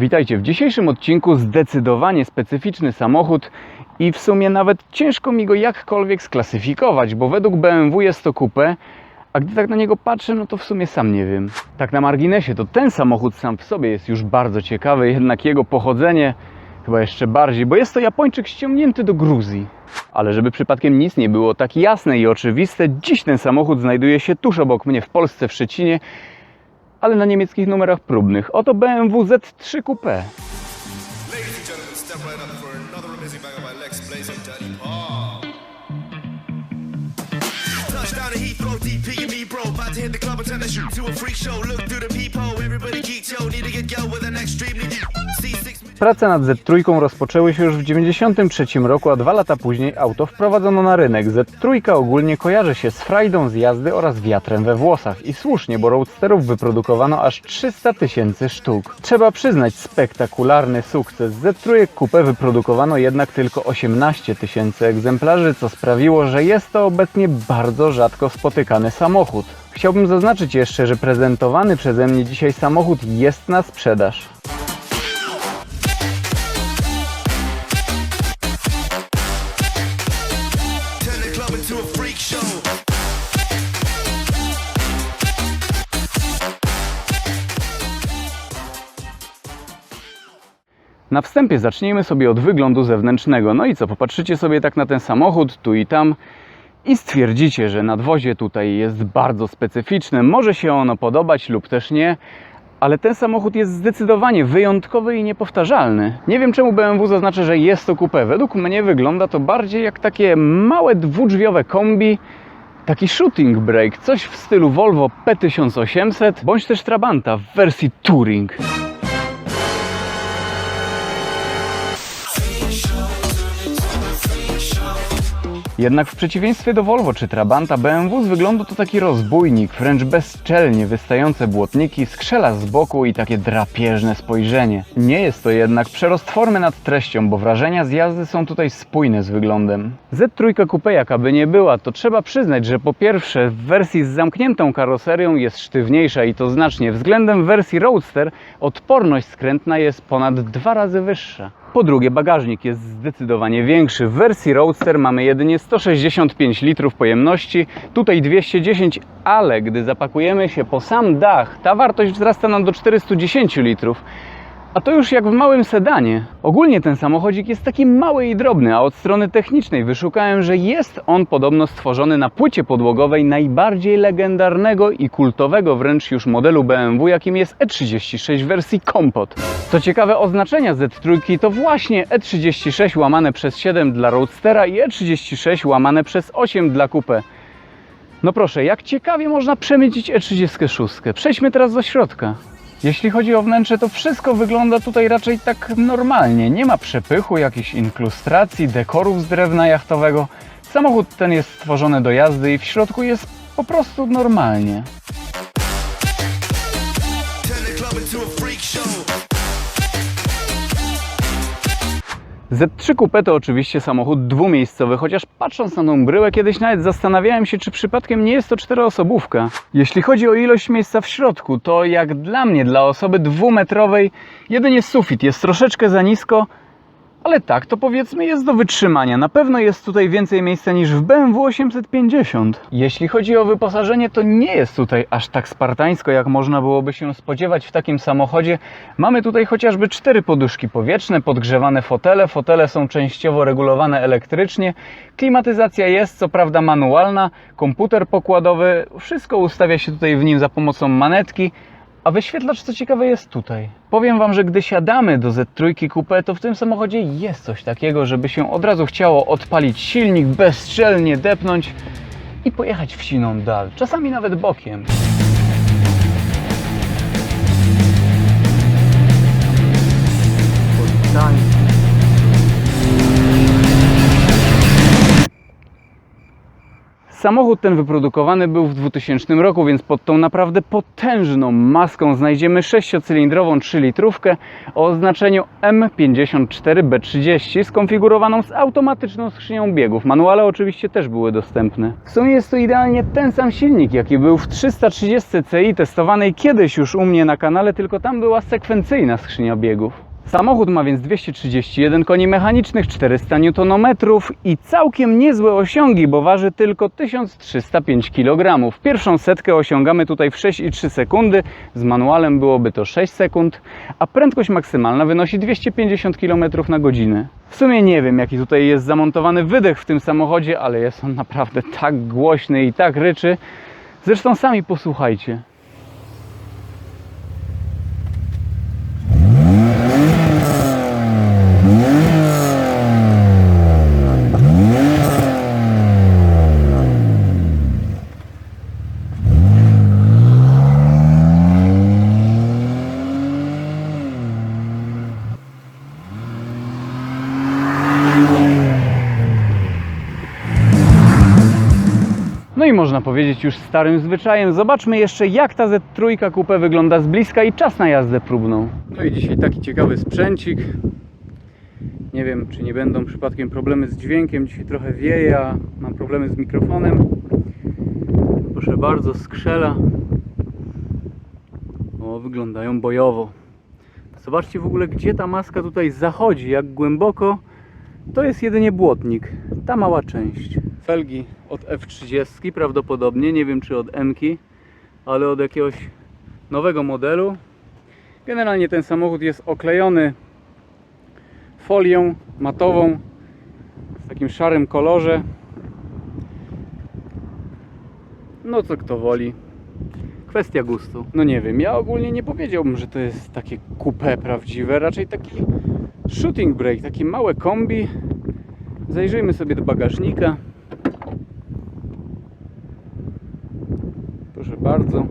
Witajcie w dzisiejszym odcinku zdecydowanie specyficzny samochód i w sumie nawet ciężko mi go jakkolwiek sklasyfikować, bo według BMW jest to coupé, a gdy tak na niego patrzę, no to w sumie sam nie wiem. Tak na marginesie, to ten samochód sam w sobie jest już bardzo ciekawy, jednak jego pochodzenie chyba jeszcze bardziej, bo jest to Japończyk ściągnięty do Gruzji. Ale żeby przypadkiem nic nie było tak jasne i oczywiste, dziś ten samochód znajduje się tuż obok mnie w Polsce, w Szczecinie, ale na niemieckich numerach próbnych. Oto BMW Z3 Coupé. Touchdown DP hit the club and turn to a freak show. Look through the everybody geeks, yo. Need to get with an extremely C6. Prace nad Z3 rozpoczęły się już w 1993 roku, a dwa lata później auto wprowadzono na rynek. Z3 ogólnie kojarzy się z frajdą z jazdy oraz wiatrem we włosach. I słusznie, bo roadsterów wyprodukowano aż 300 tysięcy sztuk. Trzeba przyznać spektakularny sukces. Z3 Coupe wyprodukowano jednak tylko 18 tysięcy egzemplarzy, co sprawiło, że jest to obecnie bardzo rzadko spotykany samochód. Chciałbym zaznaczyć jeszcze, że prezentowany przeze mnie dzisiaj samochód jest na sprzedaż. Na wstępie zacznijmy sobie od wyglądu zewnętrznego. No i co, popatrzycie sobie tak na ten samochód tu i tam i stwierdzicie, że nadwozie tutaj jest bardzo specyficzne. Może się ono podobać lub też nie, ale ten samochód jest zdecydowanie wyjątkowy i niepowtarzalny. Nie wiem czemu BMW zaznacza, że jest to coupé. Według mnie wygląda to bardziej jak takie małe dwudrzwiowe kombi, Taki shooting brake, coś w stylu Volvo P1800 bądź też Trabanta w wersji Touring. Jednak w przeciwieństwie do Volvo czy Trabanta, BMW z wyglądu to taki rozbójnik, wręcz bezczelnie wystające błotniki, skrzela z boku i takie drapieżne spojrzenie. Nie jest to jednak przerost formy nad treścią, bo wrażenia z jazdy są tutaj spójne z wyglądem. Z3 Coupe jakaby nie była, to trzeba przyznać, że po pierwsze w wersji z zamkniętą karoserią jest sztywniejsza i to znacznie. Względem wersji Roadster odporność skrętna jest ponad dwa razy wyższa. Po drugie, bagażnik jest zdecydowanie większy. W wersji Roadster mamy jedynie 165 litrów pojemności, tutaj 210, ale gdy zapakujemy się po sam dach, ta wartość wzrasta nam do 410 litrów. A to już jak w małym sedanie. Ogólnie ten samochodzik jest taki mały i drobny, a od strony technicznej wyszukałem, że jest on podobno stworzony na płycie podłogowej najbardziej legendarnego i kultowego wręcz już modelu BMW, jakim jest E36 w wersji Kompot. Co ciekawe, oznaczenia Z3 to właśnie E36 łamane przez 7 dla Roadstera i E36 łamane przez 8 dla Coupe. No proszę, jak ciekawie można przemycić E36. Przejdźmy teraz do środka. Jeśli chodzi o wnętrze, to wszystko wygląda tutaj raczej tak normalnie. Nie ma przepychu, jakichś inklustracji, dekorów z drewna jachtowego. Samochód ten jest stworzony do jazdy i w środku jest po prostu normalnie. Z3 Coupe to oczywiście samochód dwumiejscowy, chociaż patrząc na tą bryłę kiedyś nawet zastanawiałem się, czy przypadkiem nie jest to czteroosobówka. Jeśli chodzi o ilość miejsca w środku, to jak dla mnie, dla osoby dwumetrowej, jedynie sufit jest troszeczkę za nisko, ale tak, to powiedzmy jest do wytrzymania. Na pewno jest tutaj więcej miejsca niż w BMW 850. Jeśli chodzi o wyposażenie, to nie jest tutaj aż tak spartańsko, jak można byłoby się spodziewać w takim samochodzie. Mamy tutaj chociażby cztery poduszki powietrzne, podgrzewane fotele. Fotele są częściowo regulowane elektrycznie. Klimatyzacja jest co prawda manualna, komputer pokładowy, wszystko ustawia się tutaj w nim za pomocą manetki. A wyświetlacz co ciekawe jest tutaj. Powiem Wam, że gdy siadamy do Z3 Coupe, to w tym samochodzie jest coś takiego, żeby się od razu chciało odpalić silnik, bezczelnie depnąć i pojechać w siną dal, czasami nawet bokiem. Samochód ten wyprodukowany był w 2000 roku, więc pod tą naprawdę potężną maską znajdziemy sześciocylindrową 3-litrówkę o oznaczeniu M54B30 skonfigurowaną z automatyczną skrzynią biegów. Manuale oczywiście też były dostępne. W sumie jest to idealnie ten sam silnik, jaki był w 330 Ci testowanej kiedyś już u mnie na kanale, tylko tam była sekwencyjna skrzynia biegów. Samochód ma więc 231 koni mechanicznych, 400 Nm i całkiem niezłe osiągi, bo waży tylko 1305 kg. Pierwszą setkę osiągamy tutaj w 6,3 sekundy, z manualem byłoby to 6 sekund, a prędkość maksymalna wynosi 250 km na godzinę. W sumie nie wiem, jaki tutaj jest zamontowany wydech w tym samochodzie, ale jest on naprawdę tak głośny i tak ryczy. Zresztą sami posłuchajcie. No i można powiedzieć już starym zwyczajem. Zobaczmy jeszcze jak ta Z3 Coupe wygląda z bliska i czas na jazdę próbną. No i dzisiaj taki ciekawy sprzęcik. Nie wiem czy nie będą przypadkiem problemy z dźwiękiem. Dzisiaj trochę wieje, a mam problemy z mikrofonem. Proszę bardzo, skrzela. O, wyglądają bojowo. Zobaczcie w ogóle gdzie ta maska tutaj zachodzi, jak głęboko. To jest jedynie błotnik, ta mała część. Felgi od F30 prawdopodobnie, nie wiem czy od M, ale od jakiegoś nowego modelu. Generalnie ten samochód jest oklejony folią matową w takim szarym kolorze. No co kto woli. Kwestia gustu. No nie wiem, ja ogólnie nie powiedziałbym, że to jest takie coupé prawdziwe, raczej taki shooting brake, takie małe kombi. Zajrzyjmy sobie do bagażnika. Proszę bardzo.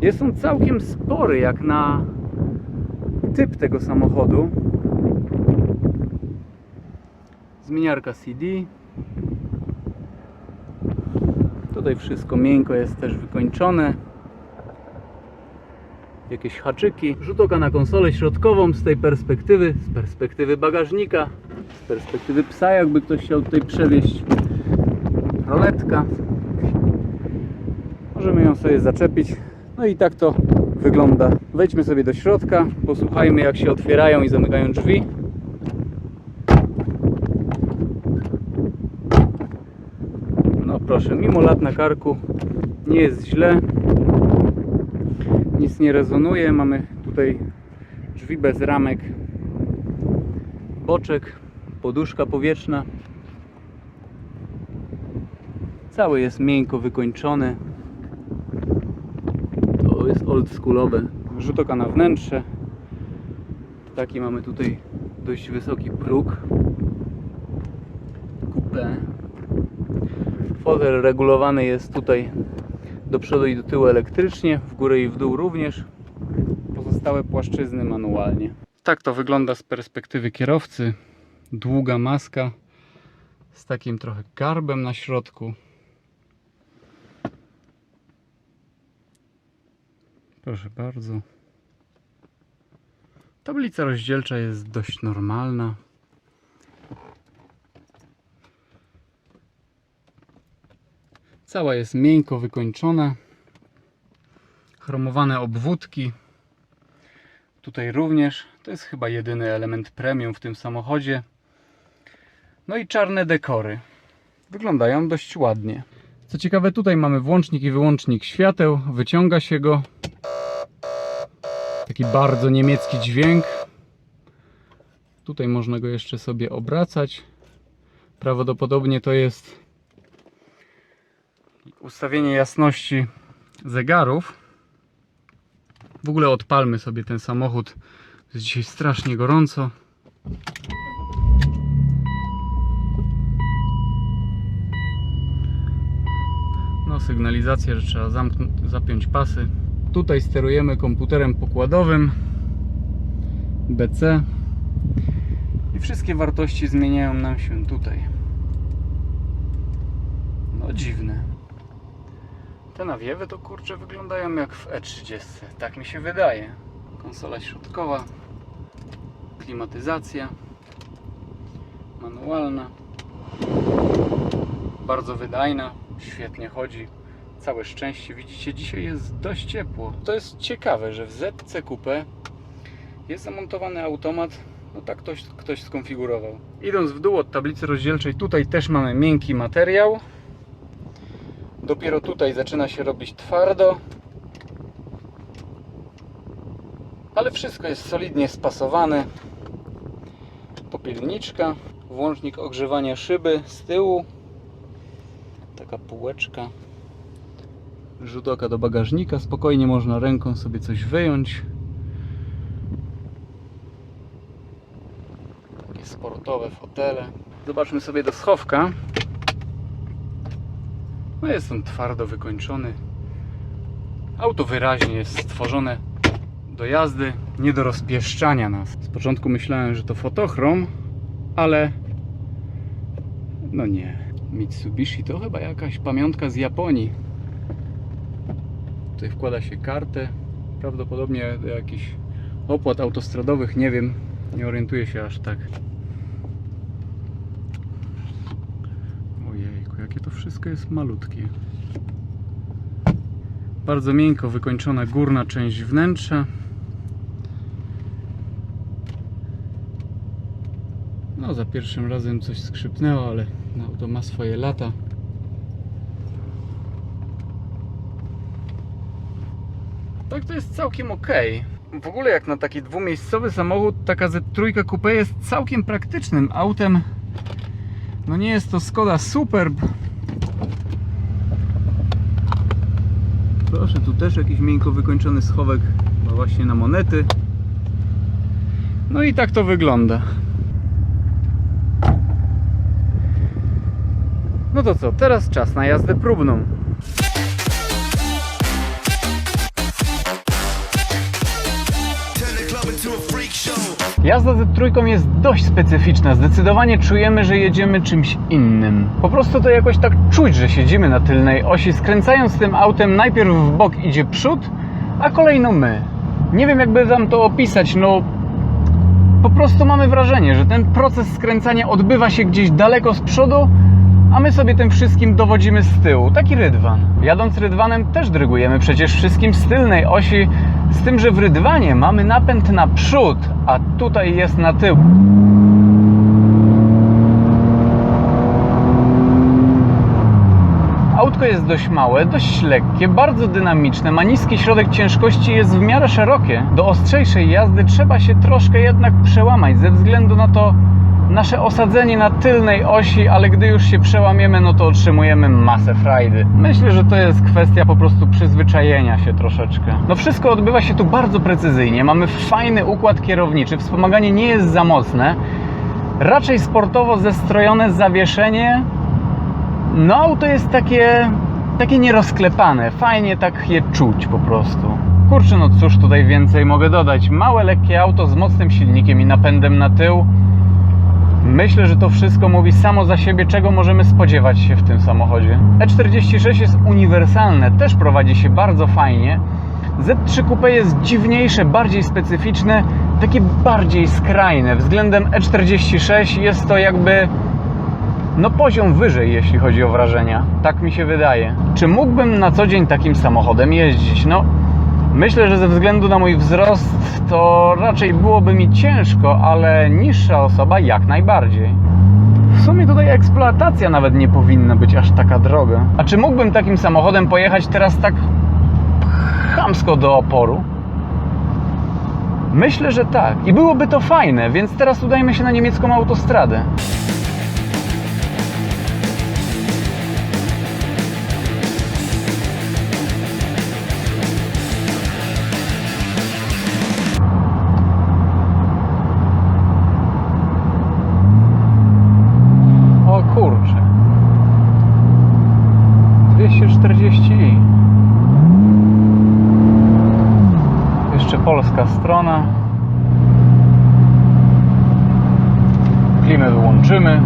Jest on całkiem spory jak na typ tego samochodu. Zmieniarka CD. Tutaj wszystko miękko jest też wykończone. Jakieś haczyki. Rzut oka na konsolę środkową z tej perspektywy, z perspektywy bagażnika, z perspektywy psa, jakby ktoś chciał tutaj przewieźć. Roletka. Możemy ją sobie zaczepić. No i tak to wygląda. Wejdźmy sobie do środka, posłuchajmy jak się otwierają i zamykają drzwi. No proszę, mimo lat na karku nie jest źle. Nic nie rezonuje. Mamy tutaj drzwi bez ramek. Boczek, poduszka powietrzna. Cały jest miękko wykończony. Oldschoolowe. Rzut oka na wnętrze. Taki mamy tutaj dość wysoki próg. Coupé. Fotel regulowany jest tutaj do przodu i do tyłu elektrycznie, w górę i w dół również. Pozostałe płaszczyzny manualnie. Tak to wygląda z perspektywy kierowcy. Długa maska z takim trochę garbem na środku. Proszę bardzo. Tablica rozdzielcza jest dość normalna. Cała jest miękko wykończona. Chromowane obwódki. Tutaj również. To jest chyba jedyny element premium w tym samochodzie. No i czarne dekory. Wyglądają dość ładnie. Co ciekawe, tutaj mamy włącznik i wyłącznik świateł. Wyciąga się go. Taki bardzo niemiecki dźwięk. Tutaj można go jeszcze sobie obracać. Prawdopodobnie to jest ustawienie jasności zegarów. W ogóle odpalmy sobie ten samochód. Jest dzisiaj strasznie gorąco. No, sygnalizacja, że trzeba zapiąć pasy. Tutaj sterujemy komputerem pokładowym BC i wszystkie wartości zmieniają nam się tutaj. To dziwne. Te nawiewy to kurcze wyglądają jak w E30. Tak mi się wydaje. Konsola środkowa, klimatyzacja, manualna, bardzo wydajna, świetnie chodzi. Całe szczęście, widzicie, dzisiaj jest dość ciepło. To jest ciekawe, że w ZC Coupe jest zamontowany automat. No tak ktoś, ktoś skonfigurował. Idąc w dół od tablicy rozdzielczej, tutaj też mamy miękki materiał. Dopiero tutaj zaczyna się robić twardo. Ale wszystko jest solidnie spasowane. Popielniczka, włącznik ogrzewania szyby z tyłu. Taka półeczka. Rzut oka do bagażnika. Spokojnie można ręką sobie coś wyjąć. Takie sportowe fotele. Zobaczmy sobie do schowka. No jest on twardo wykończony. Auto wyraźnie jest stworzone do jazdy, nie do rozpieszczania nas. Z początku myślałem, że to fotochrom, ale no nie. Mitsubishi to chyba jakaś pamiątka z Japonii. Tutaj wkłada się kartę, prawdopodobnie do jakichś opłat autostradowych, nie wiem, nie orientuję się aż tak. Ojejku, jakie to wszystko jest malutkie. Bardzo miękko wykończona górna część wnętrza. No, za pierwszym razem coś skrzypnęło, ale no, auto ma swoje lata. Tak to jest całkiem ok. W ogóle jak na taki dwumiejscowy samochód, taka Z3 Coupe jest całkiem praktycznym autem. No nie jest to Skoda Superb. Proszę, tu też jakiś miękko wykończony schowek, no właśnie na monety. No i tak to wygląda. No to co, teraz czas na jazdę próbną. Jazda z trójką jest dość specyficzna. Zdecydowanie czujemy, że jedziemy czymś innym. Po prostu to jakoś tak czuć, że siedzimy na tylnej osi. Skręcając tym autem, najpierw w bok idzie przód, a kolejno my. Nie wiem, jakby wam to opisać. No, po prostu mamy wrażenie, że ten proces skręcania odbywa się gdzieś daleko z przodu, a my sobie tym wszystkim dowodzimy z tyłu. Taki rydwan. Jadąc rydwanem też drygujemy przecież wszystkim z tylnej osi, z tym, że w rydwanie mamy napęd na przód, a tutaj jest na tył. Autko jest dość małe, dość lekkie, bardzo dynamiczne, ma niski środek ciężkości jest w miarę szerokie. Do ostrzejszej jazdy trzeba się troszkę jednak przełamać ze względu na to nasze osadzenie na tylnej osi, ale gdy już się przełamiemy, no to otrzymujemy masę frajdy. Myślę, że to jest kwestia po prostu przyzwyczajenia się troszeczkę. No wszystko odbywa się tu bardzo precyzyjnie. Mamy fajny układ kierowniczy, wspomaganie nie jest za mocne. Raczej sportowo zestrojone zawieszenie, no auto jest takie, takie nierozklepane, fajnie tak je czuć po prostu. Kurczę, no cóż tutaj więcej mogę dodać. Małe, lekkie auto z mocnym silnikiem i napędem na tył. Myślę, że to wszystko mówi samo za siebie, czego możemy spodziewać się w tym samochodzie. E46 jest uniwersalne, też prowadzi się bardzo fajnie. Z3 Coupe jest dziwniejsze, bardziej specyficzne, takie bardziej skrajne. Względem E46 jest to jakby no poziom wyżej, jeśli chodzi o wrażenia. Tak mi się wydaje. Czy mógłbym na co dzień takim samochodem jeździć? No, myślę, że ze względu na mój wzrost to raczej byłoby mi ciężko, ale niższa osoba jak najbardziej. W sumie tutaj eksploatacja nawet nie powinna być aż taka droga. A czy mógłbym takim samochodem pojechać teraz tak chamsko do oporu? Myślę, że tak. I byłoby to fajne, więc teraz udajmy się na niemiecką autostradę. Polska strona. Klimę wyłączymy.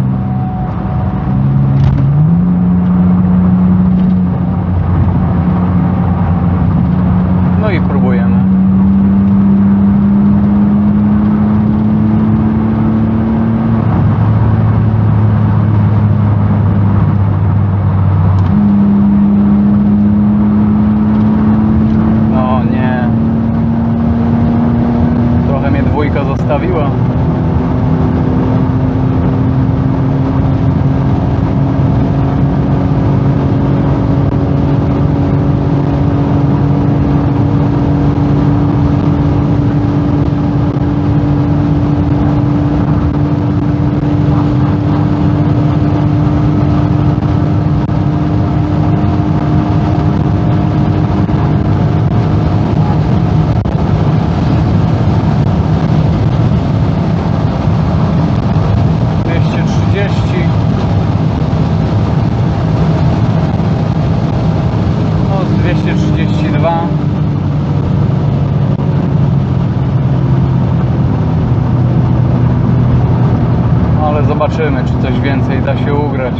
coś więcej da się ugrać.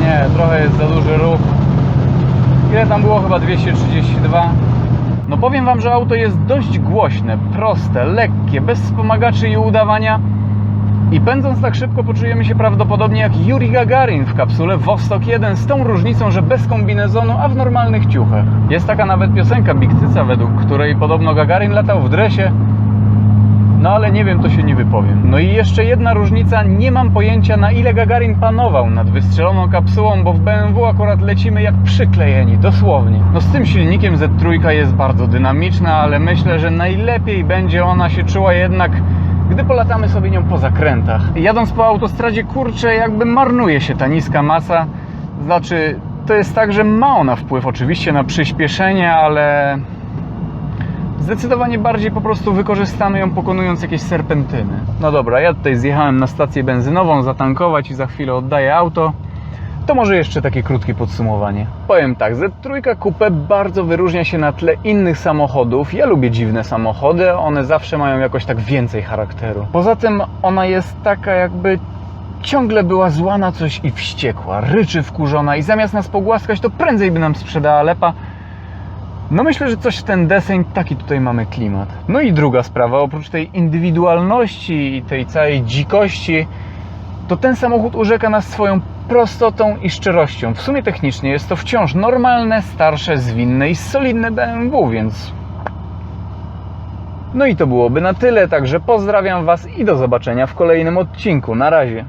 Nie, trochę jest za duży ruch. Ile było? Chyba 232. No powiem Wam, że auto jest dość głośne, proste, lekkie, bez wspomagaczy i udawania. I pędząc tak szybko poczujemy się prawdopodobnie jak Yuri Gagarin w kapsule Vostok 1 z tą różnicą, że bez kombinezonu, a w normalnych ciuchach. Jest taka nawet piosenka Big Cyca, według której podobno Gagarin latał w dresie. No ale nie wiem, to się nie wypowiem. No i jeszcze jedna różnica, nie mam pojęcia na ile Gagarin panował nad wystrzeloną kapsułą, bo w BMW akurat lecimy jak przyklejeni, dosłownie. No z tym silnikiem Z3 jest bardzo dynamiczna, ale myślę, że najlepiej będzie ona się czuła jednak gdy polatamy sobie nią po zakrętach. Jadąc po autostradzie, kurczę, jakby marnuje się ta niska masa. Znaczy, to jest tak, że ma ona wpływ oczywiście na przyspieszenie, ale zdecydowanie bardziej po prostu wykorzystamy ją pokonując jakieś serpentyny. No dobra, ja tutaj zjechałem na stację benzynową zatankować i za chwilę oddaję auto. To może jeszcze takie krótkie podsumowanie. Powiem tak, Z3 Coupe bardzo wyróżnia się na tle innych samochodów. Ja lubię dziwne samochody, one zawsze mają jakoś tak więcej charakteru. Poza tym ona jest taka jakby ciągle była zła na coś i wściekła, ryczy wkurzona i zamiast nas pogłaskać, to prędzej by nam sprzedała lepa. No myślę, że coś ten deseń, taki tutaj mamy klimat. No i druga sprawa, oprócz tej indywidualności i tej całej dzikości, to ten samochód urzeka nas swoją prostotą i szczerością. W sumie technicznie jest to wciąż normalne, starsze, zwinne i solidne BMW, więc... No i to byłoby na tyle, także pozdrawiam Was i do zobaczenia w kolejnym odcinku. Na razie.